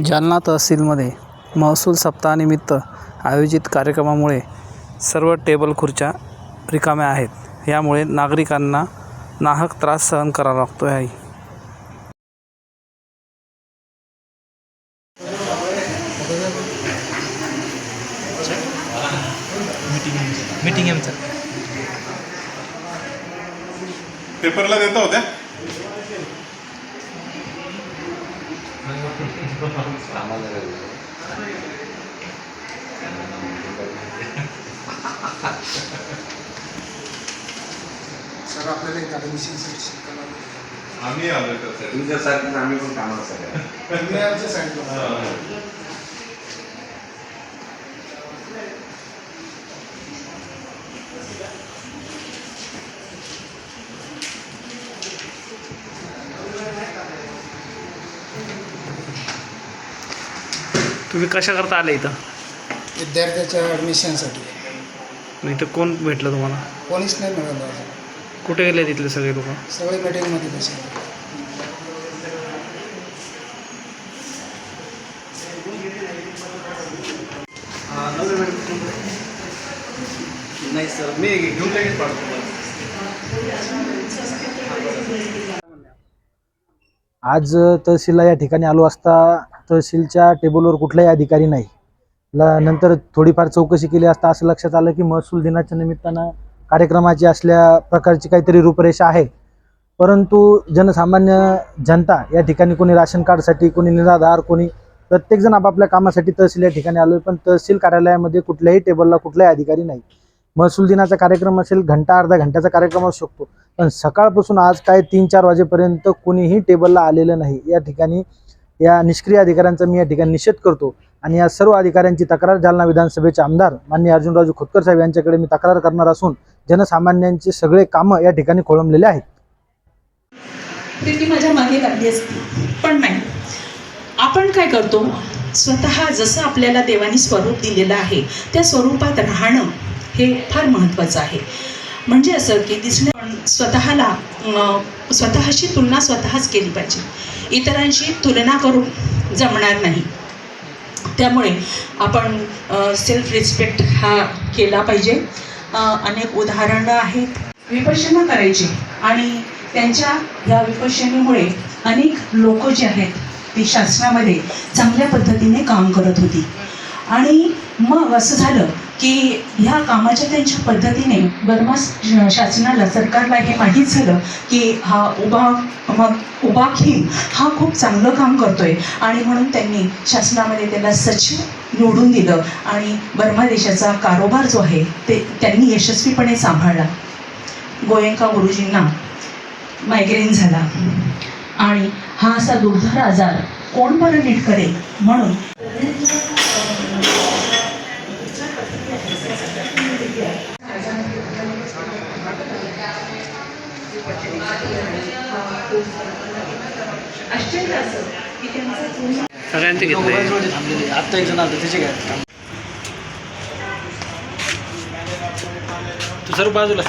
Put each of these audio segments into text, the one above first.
जालना तहसीलमध्ये महसूल सप्ताहानिमित्त आयोजित कार्यक्रमामुळे सर्व टेबल खुर्च्या रिकाम्या आहेत. यामुळे नागरिकांना नाहक त्रास सहन करावा लागतो आहे. पेपरला देता होत्या? सर आपल्याला एक ॲडमिशनसाठी शिकायला आम्ही आलोय त्यासाठी तुमच्यासारखीच आम्ही पण कामाला सगळ्या साईडला तुम्ही कशा करता आले इथं? विद्यार्थ्याच्या ॲडमिशनसाठी मग इथं कोण भेटलं तुम्हाला? कोणीच नाही मिळालं अजून. कुठे गेले तिथले सगळे लोक? सगळे मीटिंगमध्ये बसले. नाही सर मी घेऊन लगेच पाडतो आज तहसीलला या ठिकाणी आलो असता तहसीलच्या टेबलवर कुठलाही अधिकारी नाही. ल नंतर थोडीफार चौकशी केली असता असं लक्षात आलं की महसूल दिनाच्या निमित्तानं कार्यक्रमाची असल्या प्रकारची काहीतरी रूपरेषा आहे. परंतु जनसामान्य जनता या ठिकाणी कोणी राशन कार्डसाठी कोणी निराधार कोणी प्रत्येकजण आपापल्या कामासाठी तहसील या ठिकाणी आलो पण तहसील कार्यालयामध्ये कुठल्याही टेबलला कुठलाही अधिकारी नाही. महसूल दिनाचा कार्यक्रम असेल घंटा अर्धा घंट्याचा कार्यक्रम असू शकतो. पण सकाळपासून आज काय तीन चार वाजेपर्यंत कुणीही टेबलला आलेलं नाही. या ठिकाणी या निष्क्रिय अधिकाऱ्यांचा मी या ठिकाणी निषेध करतो आणि या सर्व अधिकाऱ्यांची तक्रार जालना विधानसभेचे आमदार माननीय अर्जुनराजू खोतकर साहेब यांच्याकडे मी तक्रार करणार असून जनसामान्यांचे सगळे कामं या ठिकाणी खोळंबलेले आहेत. ती माझ्या मागे लागली असती पण नाही. आपण काय करतो? स्वतः जसं आपल्याला देवानी स्वरूप दिलेलं आहे त्या स्वरूपात राहणं हे फार महत्त्वाचं आहे. म्हणजे असं की दिसण्या स्वतःला स्वतःशी तुलना स्वतःच केली पाहिजे. इतरांशी तुलना करून जमणार नाही. त्यामुळे आपण सेल्फ रिस्पेक्ट हा केला पाहिजे. अनेक उदाहरणं आहेत. विपर्शनं करायची आणि त्यांच्या या विपश्यनेमुळे अनेक लोक जे आहेत ती शासनामध्ये चांगल्या पद्धतीने काम करत होती. आणि मग असं झालं की ह्या कामाच्या त्यांच्या पद्धतीने बर्मा शासनाला सरकारला हे माहीत झालं की हा उभा मग उभा खीम हा खूप चांगलं काम करतोय. आणि म्हणून त्यांनी शासनामध्ये त्याला सचिव निवडून दिलं. आणि बर्मा देशाचा कारोबार जो आहे ते त्यांनी यशस्वीपणे सांभाळला. गोयंका गुरुजींना मायग्रेन झाला. आणि हा असा दुर्धर आजार कोण बरं नीट करेल? म्हणून आश्चर्य असं की त्यांचा पूर्ण सगळ्यांचे घेतले. आत्ता एक जण आलं त्याचे काय तू सर्व बाजूला.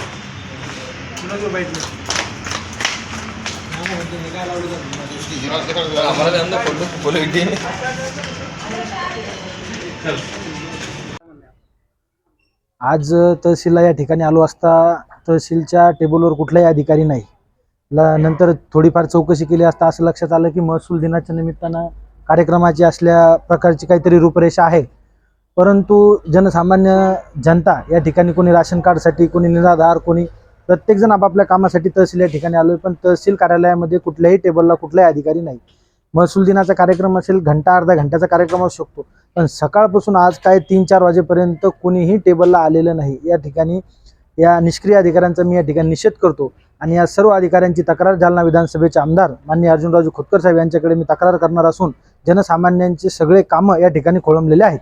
आज तहसीलला या ठिकाणी आलो असता तहसीलच्या टेबलवर कुठलाही अधिकारी नाही. ल नंतर थोडीफार चौकशी केली असता असं लक्षात आलं की महसूल दिनाच्या निमित्तानं कार्यक्रमाची असल्या प्रकारची काहीतरी रूपरेषा आहे. परंतु जनसामान्य जनता या ठिकाणी कोणी राशन कार्डसाठी कोणी निराधार कोणी प्रत्येकजण आपापल्या कामासाठी तहसील या ठिकाणी आलो पण तहसील कार्यालयामध्ये कुठल्याही टेबलला कुठलाही अधिकारी नाही. महसूल दिनाचा कार्यक्रम असेल घंटा अर्धा घंट्याचा कार्यक्रम असू शकतो. पण सकाळपासून आज काय तीन चार वाजेपर्यंत कुणीही टेबलला आलेलं नाही. या ठिकाणी या निष्क्रिय अधिकाऱ्यांचा मी या ठिकाणी निषेध करतो आणि या सर्व अधिकाऱ्यांची तक्रार जालना विधानसभेचे आमदार माननीय अर्जुनराजू खोतकर साहेब यांच्याकडे मी तक्रार करणार असून जनसामान्यांचे सगळे कामं या ठिकाणी खोळंबलेले आहेत.